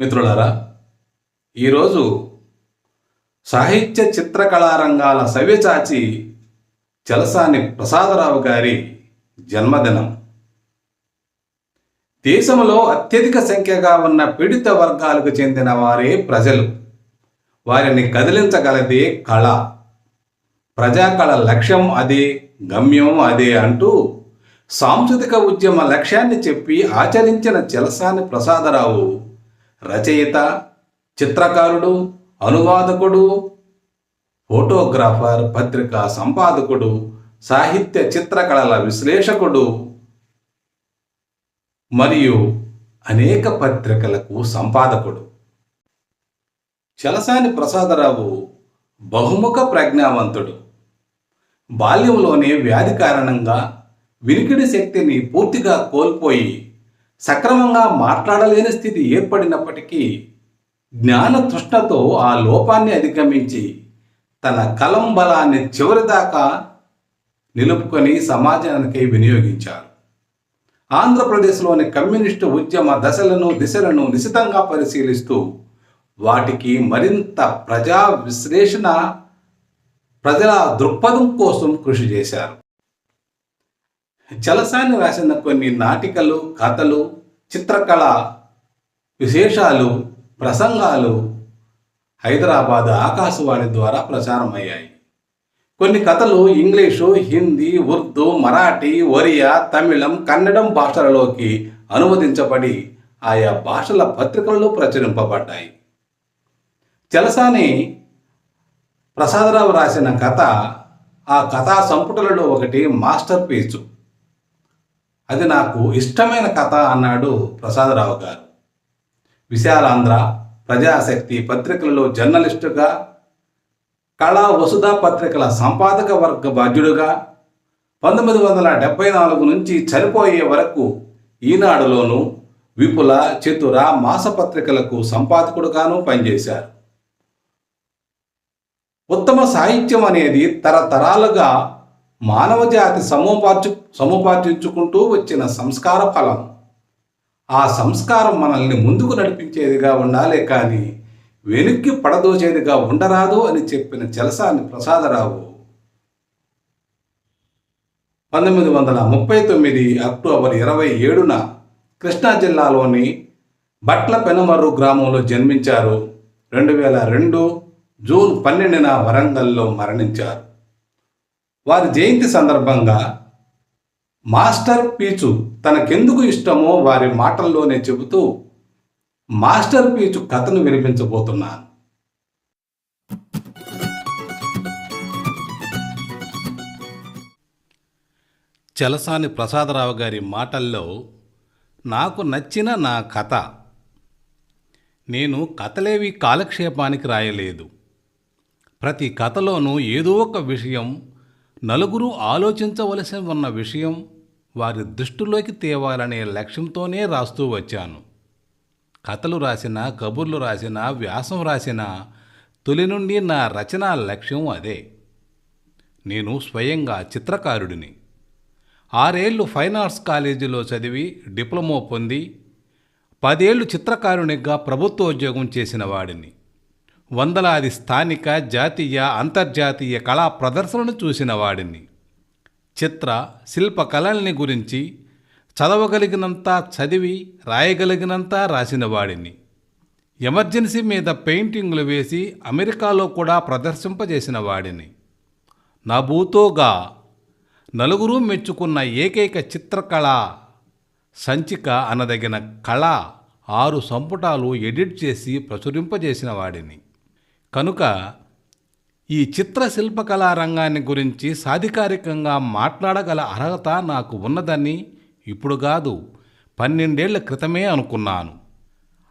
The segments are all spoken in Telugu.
మిత్రులారా ఈరోజు సాహిత్య చిత్రకళారంగాల సవ్యచాచి చలసాని ప్రసాదరావు గారి జన్మదినం. దేశంలో అత్యధిక సంఖ్యగా ఉన్న పీడిత వర్గాలకు చెందిన వారే ప్రజలు. వారిని కదిలించగలదే కళ. ప్రజాకళ లక్ష్యం అదే గమ్యం అదే అంటూ సాంస్కృతిక ఉద్యమ లక్ష్యాన్ని చెప్పి ఆచరించిన చలసాని ప్రసాదరావు రచయిత చిత్రకారుడు అనువాదకుడు ఫోటోగ్రాఫర్ పత్రికా సంపాదకుడు సాహిత్య చిత్రకళల విశ్లేషకుడు మరియు అనేక పత్రికలకు సంపాదకుడు. చలసాని ప్రసాదరావు బహుముఖ ప్రజ్ఞావంతుడు. బాల్యంలోనే వ్యాధి కారణంగా వినికిడి శక్తిని పూర్తిగా కోల్పోయి సక్రమంగా మాట్లాడలేని స్థితి ఏర్పడినప్పటికీ జ్ఞాన తృష్ణతో ఆ లోపాన్ని అధిగమించి తన కలం బలాన్ని చివరిదాకా నిలుపుకొని సమాజానికి వినియోగించారు. ఆంధ్రప్రదేశ్లోని కమ్యూనిస్టు ఉద్యమ దశలను దిశలను నిశితంగా పరిశీలిస్తూ వాటికి మరింత ప్రజా విశ్లేషణ ప్రజల దృక్పథం కోసం కృషి చేశారు. చలసాని రాసిన కొన్ని నాటికలు కథలు చిత్రకళ విశేషాలు ప్రసంగాలు హైదరాబాద్ ఆకాశవాణి ద్వారా ప్రచారమయ్యాయి కొన్ని కథలు ఇంగ్లీషు హిందీ ఉర్దూ మరాఠీ ఒరియా తమిళం కన్నడం భాషలలోకి అనువదించబడి ఆయా భాషల పత్రికలలో ప్రచురింపబడ్డాయి. చలసాని ప్రసాదరావు రాసిన కథ ఆ కథా సంపుటలలో ఒకటి మాస్టర్ పీచు అది నాకు ఇష్టమైన కథ అన్నాడు ప్రసాదరావు గారు. విశాలాంధ్ర ప్రజాశక్తి పత్రికలలో జర్నలిస్టుగా కళా వసుధ పత్రికల సంపాదక వర్గ బాధ్యుడుగా పంతొమ్మిది వందల డెబ్బై నాలుగు నుంచి చనిపోయే వరకు ఈనాడులోనూ విపుల చతుర మాసపత్రికలకు సంపాదకుడుగాను పనిచేశారు. ఉత్తమ సాహిత్యం అనేది తరతరాలుగా మానవజాతి సముపార్చు సముపార్జించుకుంటూ వచ్చిన సంస్కార ఫలం. ఆ సంస్కారం మనల్ని ముందుకు నడిపించేదిగా ఉండాలే కానీ వెనుక్కి పడదోచేదిగా ఉండరాదు అని చెప్పిన చలసాని ప్రసాదరావు. పంతొమ్మిది వందల ముప్పై తొమ్మిది అక్టోబర్ ఇరవై ఏడున కృష్ణా జిల్లాలోని బట్ల పెనమర్రు గ్రామంలో జన్మించారు. రెండు వేల రెండు జూన్ పన్నెండున వరంగల్లో మరణించారు. వారి జయంతి సందర్భంగా మాస్టర్ పీచు తనకెందుకు ఇష్టమో వారి మాటల్లోనే చెబుతూ మాస్టర్ పీచు కథను వినిపించబోతున్నాను. చలసాని ప్రసాదరావు గారి మాటల్లో నాకు నచ్చిన నా కథ. నేను కథలేవి కాలక్షేపానికి రాయలేదు. ప్రతి కథలోనూ ఏదో ఒక విషయం నలుగురు ఆలోచించవలసి ఉన్న విషయం వారి దృష్టిలోకి తేవాలనే లక్ష్యంతోనే రాస్తూ వచ్చాను. కథలు రాసిన కబుర్లు రాసిన వ్యాసం రాసిన తొలి నుండి నా రచనా లక్ష్యం అదే. నేను స్వయంగా చిత్రకారుడిని. ఆరేళ్ళు ఫైన్ ఆర్ట్స్ కాలేజీలో చదివి డిప్లొమా పొంది పదేళ్ళు చిత్రకారునిగా ప్రభుత్వ ఉద్యోగం చేసిన వాడిని. వందలాది స్థానిక జాతీయ అంతర్జాతీయ కళా ప్రదర్శనను చూసిన వాడిని. చిత్ర శిల్ప కళల్ని గురించి చదవగలిగినంత చదివి రాయగలిగినంత రాసిన వాడిని. ఎమర్జెన్సీ మీద పెయింటింగ్లు వేసి అమెరికాలో కూడా ప్రదర్శింపజేసిన వాడిని. నా నలుగురు మెచ్చుకున్న ఏకైక చిత్రకళ సంచిక అనదగిన కళ ఆరు సంపుటాలు ఎడిట్ చేసి ప్రచురింపజేసిన వాడిని. కనుక ఈ చిత్రశిల్పకళా రంగాన్ని గురించి సాధికారికంగా మాట్లాడగల అర్హత నాకు ఉన్నదని ఇప్పుడు కాదు పన్నెండేళ్ళ క్రితమే అనుకున్నాను.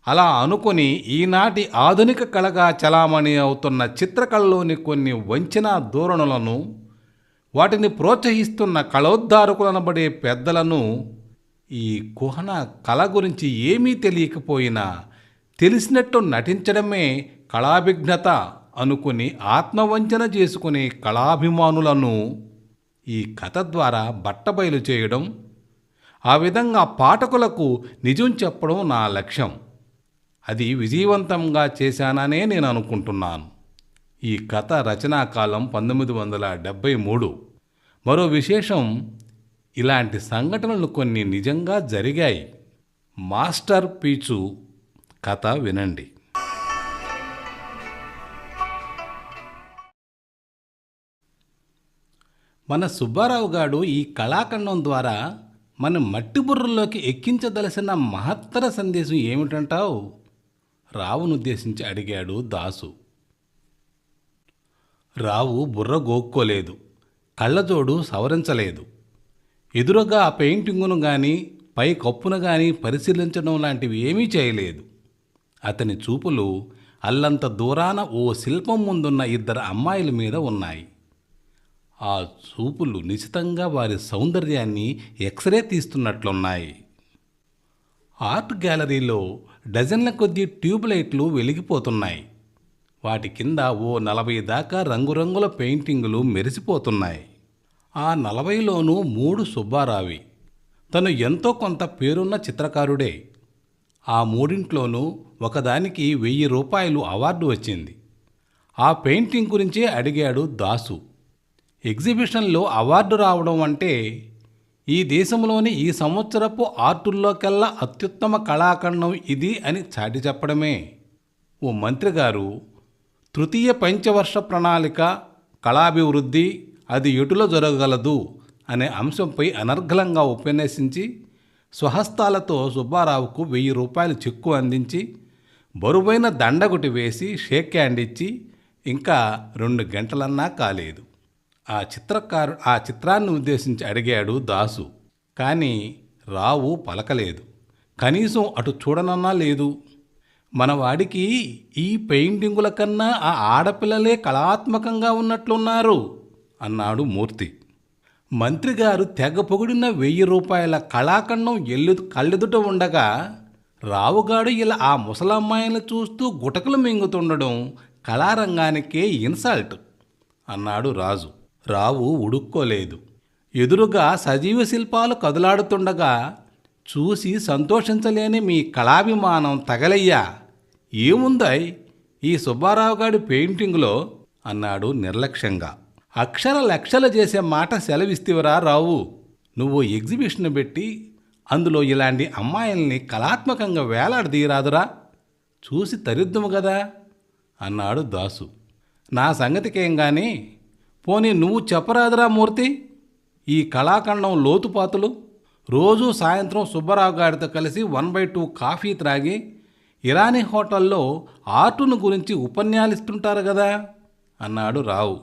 అలా అనుకుని ఈనాటి ఆధునిక కళగా చలామణి అవుతున్న చిత్రకళలోని కొన్ని వంచనా ధోరణులను వాటిని ప్రోత్సహిస్తున్న కళోద్ధారకులనబడే పెద్దలను ఈ కుహన కళ గురించి ఏమీ తెలియకపోయినా తెలిసినట్టు నటించడమే కళాభిజ్ఞత అనుకుని ఆత్మవంచన చేసుకునే కళాభిమానులను ఈ కథ ద్వారా బట్టబయలు చేయడం ఆ విధంగా పాఠకులకు నిజం చెప్పడం నా లక్ష్యం. అది విజయవంతంగా చేశాననే నేను అనుకుంటున్నాను. ఈ కథ రచనాకాలం పంతొమ్మిది వందల డెబ్భై మూడు. మరో విశేషం ఇలాంటి సంఘటనలు కొన్ని నిజంగా జరిగాయి. మాస్టర్ పీచు కథ వినండి. మన సుబ్బారావు గారు ఈ కళాఖండం ద్వారా మన మట్టి బుర్రల్లోకి ఎక్కించదలసిన మహత్తర సందేశం ఏమిటంటావు? రావునుద్దేశించి అడిగాడు దాసు. రావు బుర్ర గోక్కోలేదు కళ్ళజోడు సవరించలేదు. ఎదురుగా ఆ పెయింటింగును కానీ పై కప్పును కానీ పరిశీలించడం లాంటివి ఏమీ చేయలేదు. అతని చూపులు అల్లంత దూరాన ఓ శిల్పం ముందున్న ఇద్దరు అమ్మాయిల మీద ఉన్నాయి. ఆ చూపులు నిశితంగా వారి సౌందర్యాన్ని ఎక్స్రే తీస్తున్నట్లున్నాయి. ఆర్ట్ గ్యాలరీలో డజన్ల కొద్దీ ట్యూబ్ లైట్లు వెలిగిపోతున్నాయి. వాటి కింద ఓ నలభై దాకా రంగురంగుల పెయింటింగులు మెరిసిపోతున్నాయి. ఆ నలభైలోనూ మూడు సుబ్బారావి. తను ఎంతో కొంత పేరున్న చిత్రకారుడే. ఆ మూడింట్లోనూ ఒకదానికి వెయ్యి రూపాయలు అవార్డు వచ్చింది. ఆ పెయింటింగ్ గురించే అడిగాడు దాసు. ఎగ్జిబిషన్లో అవార్డు రావడం అంటే ఈ దేశంలోని ఈ సంవత్సరపు ఆర్టుల్లోకెల్లా అత్యుత్తమ కళాఖండం ఇది అని చాటి చెప్పడమే. ఓ మంత్రి గారు తృతీయ పంచవర్ష ప్రణాళిక కళాభివృద్ధి అది ఎటులో జరగగలదు అనే అంశంపై అనర్ఘలంగా ఉపన్యసించి స్వహస్తాలతో సుబ్బారావుకు వెయ్యి రూపాయలు చెక్కు అందించి బరువైన దండగుటి వేసి షేక్ హ్యాండ్ ఇచ్చి ఇంకా రెండు గంటలన్నా కాలేదు. ఆ చిత్రకారు ఆ చిత్రాన్ని ఉద్దేశించి అడిగాడు దాసు. కానీ రావు పలకలేదు. కనీసం అటు చూడనన్నా లేదు. మనవాడికి ఈ పెయింటింగుల కన్నా ఆ ఆడపిల్లలే కళాత్మకంగా ఉన్నట్లున్నారు అన్నాడు మూర్తి. మంత్రిగారు తెగ పొగిడిన వెయ్యి రూపాయల కళాఖండం ఎల్లు కళ్ళెదుట ఉండగా రావుగాడు ఇలా ఆ ముసలమ్మాయిని చూస్తూ గుటకలు మింగుతుండడం కళారంగానికే ఇన్సల్ట్ అన్నాడు రాజు. రావు ఉడుక్కోలేదు. ఎదురుగా సజీవ శిల్పాలు కదలాడుతుండగా చూసి సంతోషించలేని మీ కళాభిమానం తగలయ్యా. ఏముందయ్ ఈ సుబ్బారావు గారి పెయింటింగ్లో అన్నాడు నిర్లక్ష్యంగా. అక్షర లక్షలు చేసే మాట సెలవిస్తివరా రావు. నువ్వు ఎగ్జిబిషన్ పెట్టి అందులో ఇలాంటి అమ్మాయిల్ని కళాత్మకంగా వేలాడదీయరాదురా. చూసి తరిద్దుము కదా అన్నాడు దాసు. నా సంగతికేం కానీ పోనీ నువ్వు చెప్పరాదురా మూర్తి? ఈ కళాఖండం లోతుపాతులు. రోజు సాయంత్రం సుబ్బారావు గారితో కలిసి వన్ బై టూ కాఫీ త్రాగి ఇరానీ హోటల్లో ఆర్టును గురించి ఉపన్యాసిస్తుంటారు కదా అన్నాడు రావు.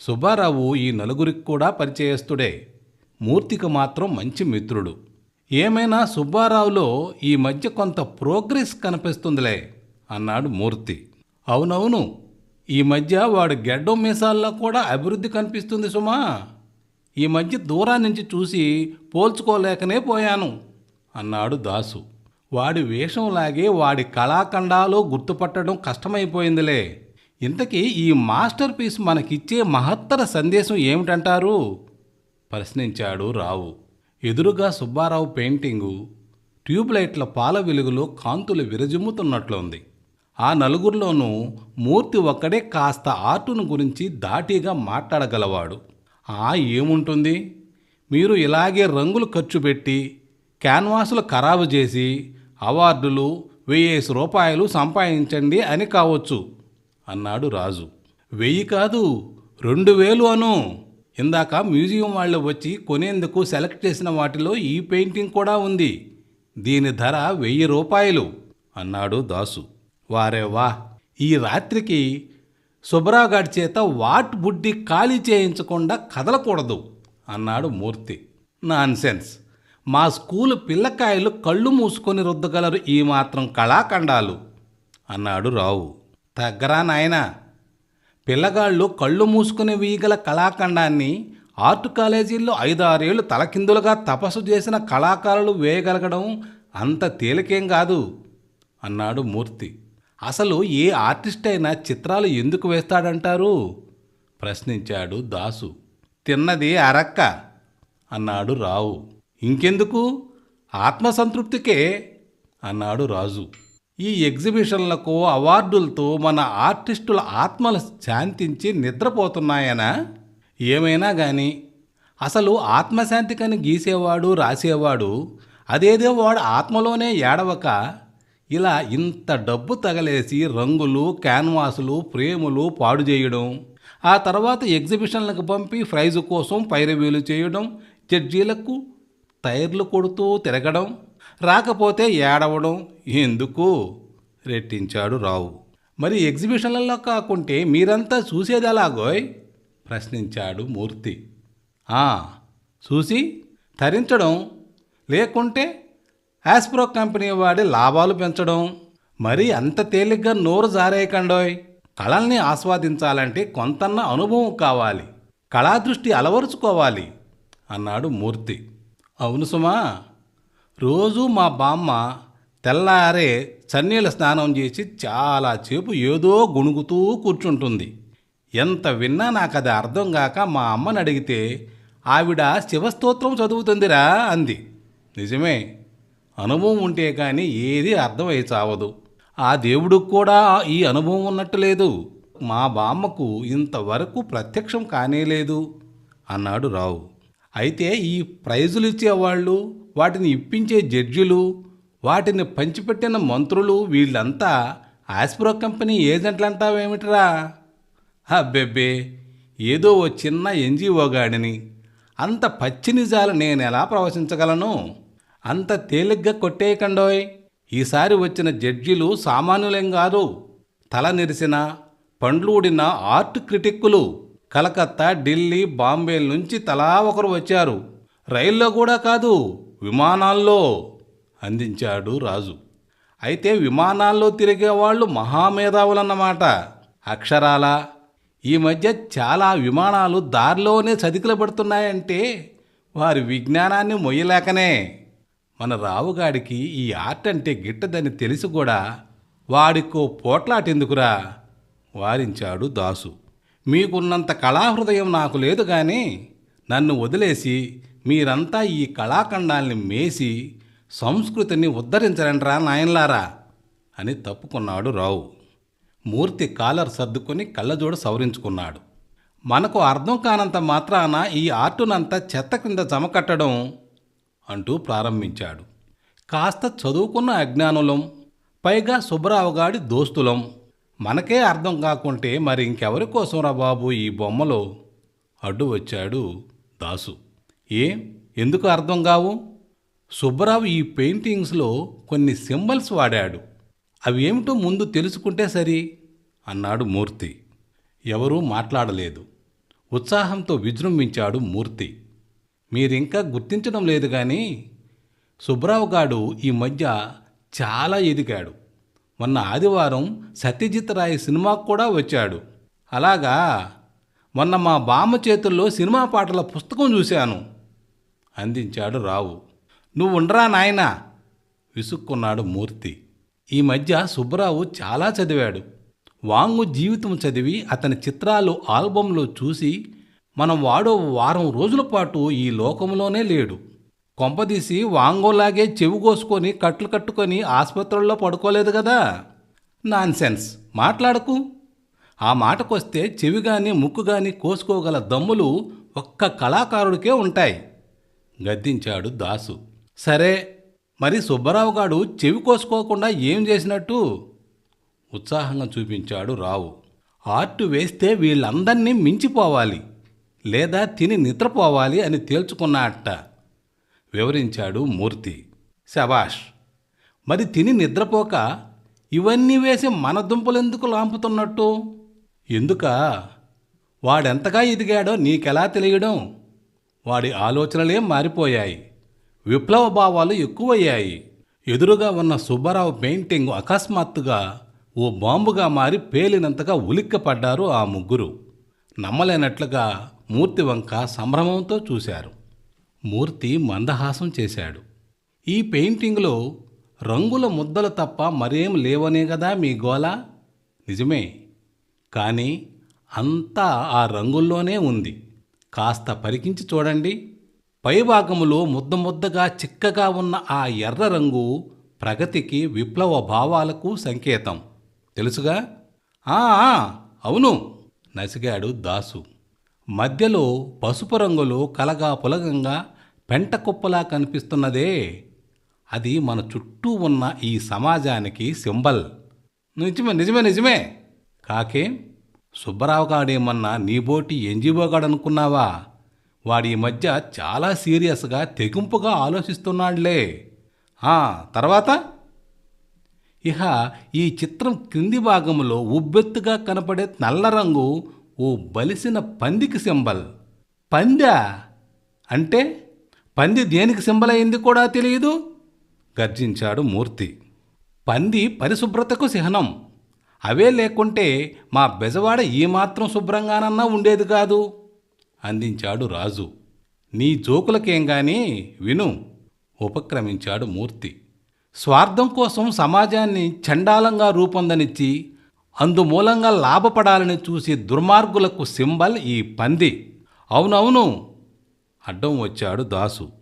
సుబ్బారావు ఈ నలుగురికి కూడా పరిచయస్తుడే మూర్తికి మాత్రం మంచి మిత్రుడు. ఏమైనా సుబ్బారావులో ఈ మధ్య కొంత ప్రోగ్రెస్ కనిపిస్తుందిలే అన్నాడు మూర్తి. అవునవును ఈ మధ్య వాడు గెడ్డం మీసాల్లో కూడా అభివృద్ధి కనిపిస్తుంది సుమా. ఈ మధ్య దూరం నుంచి చూసి పోల్చుకోలేకనే పోయాను అన్నాడు దాసు. వాడి వేషంలాగే వాడి కళాఖండాలు గుర్తుపట్టడం కష్టమైపోయిందిలే. ఇంతకీ ఈ మాస్టర్ పీస్ మనకిచ్చే మహత్తర సందేశం ఏమిటంటారు? ప్రశ్నించాడు రావు. ఎదురుగా సుబ్బారావు పెయింటింగు ట్యూబ్లైట్ల పాల వెలుగులో కాంతులు విరజిమ్ముతున్నట్లుంది. ఆ నలుగురిలోనూ మూర్తి ఒక్కడే కాస్త ఆర్టును గురించి దాటిగా మాట్లాడగలవాడు. ఆ ఏముంటుంది? మీరు ఇలాగే రంగులు ఖర్చు పెట్టి క్యాన్వాసులు ఖరాబు చేసి అవార్డులు వెయ్యేసి రూపాయలు సంపాదించండి అని కావచ్చు అన్నాడు రాజు. వెయ్యి కాదు రెండు వేలు అను. ఇందాక మ్యూజియం వాళ్ళు వచ్చి కొనేందుకు సెలెక్ట్ చేసిన వాటిలో ఈ పెయింటింగ్ కూడా ఉంది. దీని ధర వెయ్యి రూపాయలు అన్నాడు దాసు. వారే వా. ఈ రాత్రికి సుబ్రాగాడి గారి చేత వాట్ బుడ్డి ఖాళీ చేయించకుండా కదలకూడదు అన్నాడు మూర్తి. నాన్సెన్స్. మా స్కూలు పిల్లకాయలు కళ్ళు మూసుకొని రుద్దగలరు ఈ మాత్రం కళాఖండాలు అన్నాడు రావు. తగ్గరా నాయనా. పిల్లగాళ్ళు కళ్ళు మూసుకుని వీయగల కళాఖండాన్ని ఆర్ట్ కాలేజీల్లో ఐదారేళ్ళు తలకిందులుగా తపస్సు చేసిన కళాకారులు వేయగలగడం అంత తేలికేం కాదు అన్నాడు మూర్తి. అసలు ఏ ఆర్టిస్ట్ అయినా చిత్రాలు ఎందుకు వేస్తాడంటారు? ప్రశ్నించాడు దాసు. తిన్నది అరక్క అన్నాడు రావు. ఇంకెందుకు? ఆత్మసంతృప్తికే అన్నాడు రాజు. ఈ ఎగ్జిబిషన్లకు అవార్డులతో మన ఆర్టిస్టుల ఆత్మలు శాంతించి నిద్రపోతున్నాయనా? ఏమైనా కానీ అసలు ఆత్మశాంతికని గీసేవాడు రాసేవాడు అదేదో వాడు ఆత్మలోనే ఏడవక ఇలా ఇంత డబ్బు తగలేసి రంగులు క్యాన్వాసులు ఫ్రేములు పాడు చేయడం ఆ తర్వాత ఎగ్జిబిషన్లకు పంపి ప్రైజు కోసం పైరవీలు చేయడం జడ్జీలకు టైర్లు కొడుతూ తిరగడం రాకపోతే ఏడవడం ఎందుకు? రెట్టించాడు రావు. మరి ఎగ్జిబిషన్లలో కాకుంటే మీరంతా చూసేది ఎలాగోయ్? ప్రశ్నించాడు మూర్తి. చూసి తరించడం లేకుంటే ఆస్ప్రో కంపెనీ వాడి లాభాలు పెంచడం. మరి అంత తేలిగ్గా నోరు జారేయకండోయ్. కళల్ని ఆస్వాదించాలంటే కొంతన్న అనుభవం కావాలి. కళాదృష్టి అలవరుచుకోవాలి అన్నాడు మూర్తి. అవును సుమా రోజు మా బామ్మ తెల్లారే చన్నీళ్ళ స్నానం చేసి చాలాసేపు ఏదో గుణుగుతూ కూర్చుంటుంది. ఎంత విన్నా నాకు అది అర్థం కాక మా అమ్మని అడిగితే ఆవిడ శివస్తోత్రం చదువుతుందిరా అంది. నిజమే అనుభవం ఉంటే కానీ ఏది అర్థమై చావదు. ఆ దేవుడికి కూడా ఈ అనుభవం ఉన్నట్టు లేదు. మా బామ్మకు ఇంతవరకు ప్రత్యక్షం కానేలేదు అన్నాడు రావు. అయితే ఈ ప్రైజులు ఇచ్చేవాళ్ళు వాటిని ఇప్పించే జడ్జిలు వాటిని పంచిపెట్టిన మంత్రులు వీళ్ళంతా ఆస్ప్రో కంపెనీ ఏజెంట్లు అంటావేమిట్రా అబ్బెబ్బే ఏదో ఓ చిన్న ఎన్జిఓ గాడిని. అంత పచ్చి నిజాలు నేను ఎలా ప్రవచించగలను అంత తేలిగ్గా కొట్టేయకండోయ్. ఈసారి వచ్చిన జడ్జిలు సామాన్యులేం కాదు. తల నిరిసిన పండ్లూడిన ఆర్ట్ క్రిటిక్కులు కలకత్తా ఢిల్లీ బాంబే నుంచి తలా ఒకరు వచ్చారు. రైల్లో కూడా కాదు విమానాల్లో అందించాడు రాజు. అయితే విమానాల్లో తిరిగే వాళ్ళు మహామేధావులన్నమాట. అక్షరాల? ఈ మధ్య చాలా విమానాలు దారిలోనే చతికిల పడుతున్నాయంటే వారి విజ్ఞానాన్ని మొయ్యలేకనే. మన రావుగాడికి ఈ ఆర్ట్ అంటే గిట్టదని తెలిసి కూడా వాడికో పోట్లాటెందుకురా? వారించాడు దాసు. మీకున్నంత కళాహృదయం నాకు లేదు కానీ నన్ను వదిలేసి మీరంతా ఈ కళాఖండాల్ని మేసి సంస్కృతిని ఉద్ధరించరండ్రా నాయన్లారా? అని తప్పుకున్నాడు రావు. మూర్తి కాలర్ సర్దుకొని కళ్ళజోడు సవరించుకున్నాడు. మనకు అర్థం కానంత మాత్రాన ఈ ఆర్టునంతా చెత్త కింద జమకట్టడం అంటూ ప్రారంభించాడు. కాస్త చదువుకున్న అజ్ఞానులం పైగా సుబ్బరావుగాడి దోస్తులం. మనకే అర్థం కాకుంటే మరి ఇంకెవరి కోసంరా బాబు ఈ బొమ్మలో? అడ్డు వచ్చాడు దాసు. ఏం? ఎందుకు అర్థం కావు? సుబ్బరావు ఈ పెయింటింగ్స్లో కొన్ని సింబల్స్ వాడాడు. అవి ఏమిటో ముందు తెలుసుకుంటే సరి? అన్నాడు మూర్తి. ఎవరూ మాట్లాడలేదు. ఉత్సాహంతో విజృంభించాడు మూర్తి. మీరింకా గుర్తించడం లేదు కానీ సుబ్రావు గాడు ఈ మధ్య చాలా ఎదిగాడు. మొన్న ఆదివారం సత్యజిత్ రాయ్ సినిమాకు కూడా వచ్చాడు. అలాగా మొన్న మా బామ్మ చేతుల్లో సినిమా పాటల పుస్తకం చూశాను. అందించాడు రావు. నువ్వు ఉండరా నాయనా విసుక్కున్నాడు మూర్తి. ఈ మధ్య సుబ్బరావు చాలా చదివాడు. వాంగు జీవితం చదివి అతని చిత్రాలు ఆల్బంలో చూసి మనం వాడో వారం రోజుల పాటు ఈ లోకంలోనే లేడు. కొంపదీసి వాంగోలాగే చెవి కోసుకొని కట్లు కట్టుకొని ఆసుపత్రుల్లో పడుకోలేదు కదా? నాన్సెన్స్. మాట్లాడకు. ఆ మాటకొస్తే చెవి కానీ ముక్కు కానీ కోసుకోగల దమ్ములు ఒక్క కళాకారుడికే ఉంటాయి. గద్దించాడు దాసు. సరే మరి సుబ్బరావు గాడు చెవి కోసుకోకుండా ఏం చేసినట్టు? ఉత్సాహంగా చూపించాడు రావు. ఆర్టు వేస్తే వీళ్ళందరినీ మించిపోవాలి. లేదా తిని నిద్రపోవాలి అని తేల్చుకున్న అట్ట వివరించాడు మూర్తి. శబాష్ మరి తిని నిద్రపోక ఇవన్నీ వేసి మన దుంపలెందుకు లాంపుతున్నట్టు? ఎందుక? వాడెంతగా ఎదిగాడో నీకెలా తెలియడం? వాడి ఆలోచనలే మారిపోయాయి. విప్లవ భావాలు ఎక్కువయ్యాయి. ఎదురుగా ఉన్న సుబ్బారావు పెయింటింగ్ అకస్మాత్తుగా ఓ బాంబుగా మారి పేలినంతగా ఉలిక్కపడ్డారు ఆ ముగ్గురు. నమ్మలేనట్లుగా మూర్తి వంక సంభ్రమంతో చూశారు. మూర్తి మందహాసం చేశాడు. ఈ పెయింటింగ్లో రంగుల ముద్దలు తప్ప మరేం లేవనే కదా మీ గోల నిజమే. కానీ అంతా ఆ రంగుల్లోనే ఉంది. కాస్త పరికించి చూడండి. పైభాగములో ముద్ద ముద్దగా చిక్కగా ఉన్న ఆ ఎర్ర రంగు ప్రగతికి విప్లవ భావాలకు సంకేతం. తెలుసుగా? ఆ ఆ, అవును నసిగాడు దాసు. మధ్యలో పసుపు రంగులో కలగా పులగంగా పెంట కుప్పలా కనిపిస్తున్నదే. అది మన చుట్టూ ఉన్న ఈ సమాజానికి సింబల్. నిజమే నిజమే నిజమే. కాకే సుబ్బరావు గాడేమన్నా నీబోటి ఎన్జిఓ వాడి మధ్య చాలా సీరియస్గా తెగింపుగా ఆలోచిస్తున్నాడులే తర్వాత? ఇహ ఈ చిత్రం క్రింది భాగంలో ఉబ్బెత్తుగా కనపడే నల్ల రంగు ఓ బలిసిన పందికి సింబల్. పందా? అంటే పంది దేనికి సింబల్ అయింది కూడా తెలియదు? గర్జించాడు మూర్తి. పంది పరిశుభ్రతకు చిహ్నం అవే లేకుంటే మా బెజవాడ ఏమాత్రం శుభ్రంగానన్నా ఉండేది కాదు? అందించాడు రాజు. నీ జోకులకేం గాని విను ఉపక్రమించాడు మూర్తి. స్వార్థం కోసం సమాజాన్ని చండాలంగా రూపొందనిచ్చి అందుమూలంగా లాభపడాలని చూసి దుర్మార్గులకు సింబల్ ఈ పంది. అవునవును అడ్డం వచ్చాడు దాసు.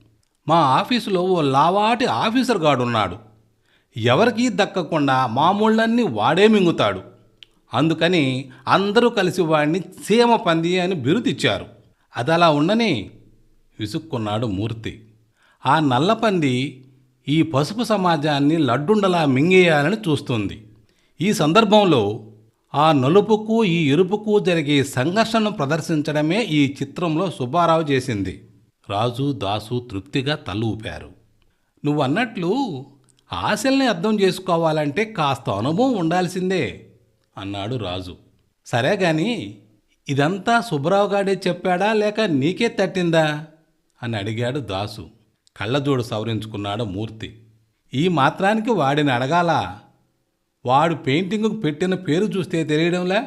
మా ఆఫీసులో ఓ లావాటి ఆఫీసర్ గాడున్నాడు. ఎవరికీ దక్కకుండా మామూళ్ళన్నీ వాడే మింగుతాడు. అందుకని అందరూ కలిసి వాడిని చీమ పంది అని బిరుదిచ్చారు. అది అలా ఉండని విసుక్కున్నాడు మూర్తి. ఆ నల్లపంది ఈ పసుపు సమాజాన్ని లడ్డుండలా మింగేయాలని చూస్తుంది. ఈ సందర్భంలో ఆ నలుపుకు ఈ ఎరుపుకు జరిగే సంఘర్షణను ప్రదర్శించడమే ఈ చిత్రంలో సుబ్బారావు చేసింది. రాజు దాసు తృప్తిగా తల ఊపారు. నువ్వు అన్నట్లు ఆశల్ని అర్థం చేసుకోవాలంటే కాస్త అనుభవం ఉండాల్సిందే అన్నాడు రాజు. సరే గాని ఇదంతా సుబ్బరావు గాడే చెప్పాడా లేక నీకే తట్టిందా? అని అడిగాడు దాసు. కళ్ళజోడు సవరించుకున్నాడు మూర్తి. ఈ మాత్రానికి వాడిని అడగాలా? వాడు పెయింటింగ్కు పెట్టిన పేరు చూస్తే తెలియడంలే?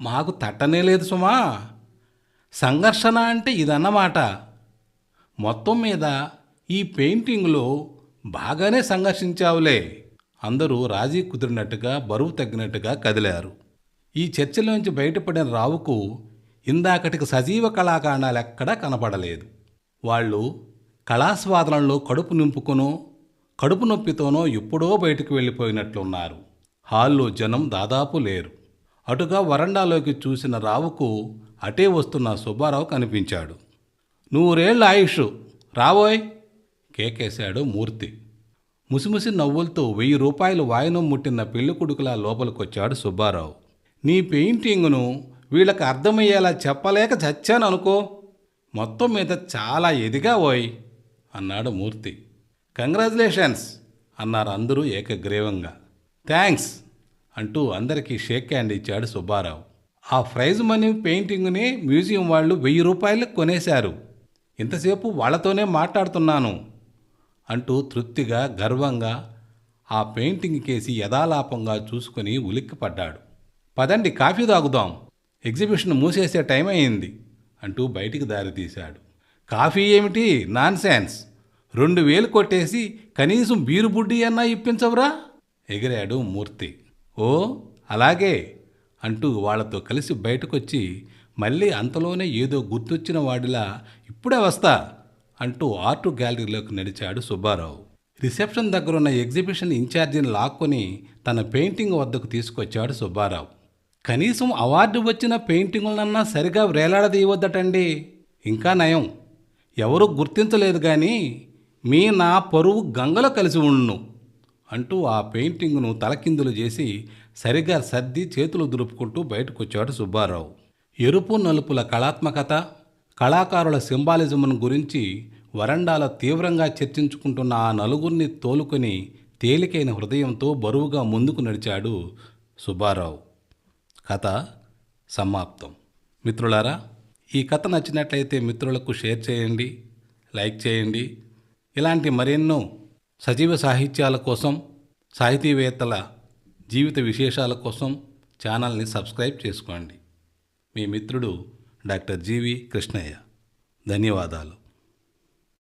మాకు తట్టనే లేదు సుమా. సంఘర్షణ అంటే ఇదన్నమాట. మొత్తం మీద ఈ పెయింటింగ్లో బాగానే సంఘర్షించావులే. అందరూ రాజీ కుదిరినట్టుగా బరువు తగ్గినట్టుగా కదిలారు. ఈ చర్చలోంచి బయటపడిన రావుకు ఇందాకటికి సజీవ కళాకాండాలు ఎక్కడా కనపడలేదు. వాళ్ళు కళాస్వాదనలో కడుపు నింపుకునో కడుపు నొప్పితోనో ఎప్పుడో బయటకు వెళ్ళిపోయినట్లున్నారు. హాల్లో జనం దాదాపు లేరు. అటుగా వరండాలోకి చూసిన రావుకు అటే వస్తున్న సుబ్బారావు కనిపించాడు. నూరేళ్ళ ఆయుష్ రావోయ్! కేకేశాడు మూర్తి. ముసిముసి నవ్వులతో వెయ్యి రూపాయలు వాయనం ముట్టిన పెళ్ళి కొడుకులా లోపలికొచ్చాడు సుబ్బారావు. నీ పెయింటింగ్ను వీళ్ళకి అర్థమయ్యేలా చెప్పలేక చచ్చాను అనుకో. మొత్తం మీద చాలా ఎదిగా ఓయ్! అన్నాడు మూర్తి. కంగ్రాచులేషన్స్! అన్నారు అందరూ ఏకగ్రీవంగా. థ్యాంక్స్ అంటూ అందరికీ షేక్ హ్యాండ్ ఇచ్చాడు సుబ్బారావు. ఆ ప్రైజ్ మనీ పెయింటింగ్ని మ్యూజియం వాళ్ళు వెయ్యి రూపాయలు కొనేశారు. ఇంతసేపు వాళ్ళతోనే మాట్లాడుతున్నాను అంటూ తృప్తిగా గర్వంగా ఆ పెయింటింగ్ కేసి యథాలాపంగా చూసుకుని ఉలిక్కిపడ్డాడు. పదండి కాఫీ తాగుదాం. ఎగ్జిబిషన్ మూసేసే టైం అయింది అంటూ బయటికి దారితీశాడు కాఫీ ఏమిటి? నాన్ సెన్స్ రెండు వేలు కొట్టేసి కనీసం బీరు బుడ్డి అన్నా ఇప్పించవురా? ఎగిరాడు మూర్తి. ఓ అలాగే అంటూ వాళ్ళతో కలిసి బయటకొచ్చి మళ్ళీ అంతలోనే ఏదో గుర్తొచ్చిన వాడిలా ఇప్పుడే వస్తా అంటూ ఆర్ట్ గ్యాలరీలోకి నడిచాడు సుబ్బారావు. రిసెప్షన్ దగ్గరున్న ఎగ్జిబిషన్ ఇన్ఛార్జిని లాక్కొని తన పెయింటింగ్ వద్దకు తీసుకొచ్చాడు సుబ్బారావు. కనీసం అవార్డు వచ్చిన పెయింటింగులన్నా సరిగా వేలాడదీయవద్దటండి. ఇంకా నయం. ఎవరూ గుర్తించలేదు కానీ మీ నా పరువు గంగలో కలిసి ఉండును. అంటూ ఆ పెయింటింగ్ను తలకిందులు చేసి సరిగా సర్ది చేతులు దులుపుకుంటూ బయటకొచ్చాడు సుబ్బారావు. ఎరుపు నలుపుల కళాత్మకత కళాకారుల సింబాలిజమును గురించి వరండాలో తీవ్రంగా చర్చించుకుంటున్న ఆ నలుగురిని తోలుకొని తేలికైన హృదయంతో బరువుగా ముందుకు నడిచాడు సుబ్బారావు. కథ సమాప్తం. మిత్రులారా ఈ కథ నచ్చినట్లయితే మిత్రులకు షేర్ చేయండి లైక్ చేయండి. ఇలాంటి మరెన్నో సజీవ సాహిత్యాల కోసం సాహితీవేత్తల జీవిత విశేషాల కోసం ఛానల్ని సబ్స్క్రైబ్ చేసుకోండి. మీ మిత్రుడు డాక్టర్ జీవి కృష్ణయ్య. ధన్యవాదాలు.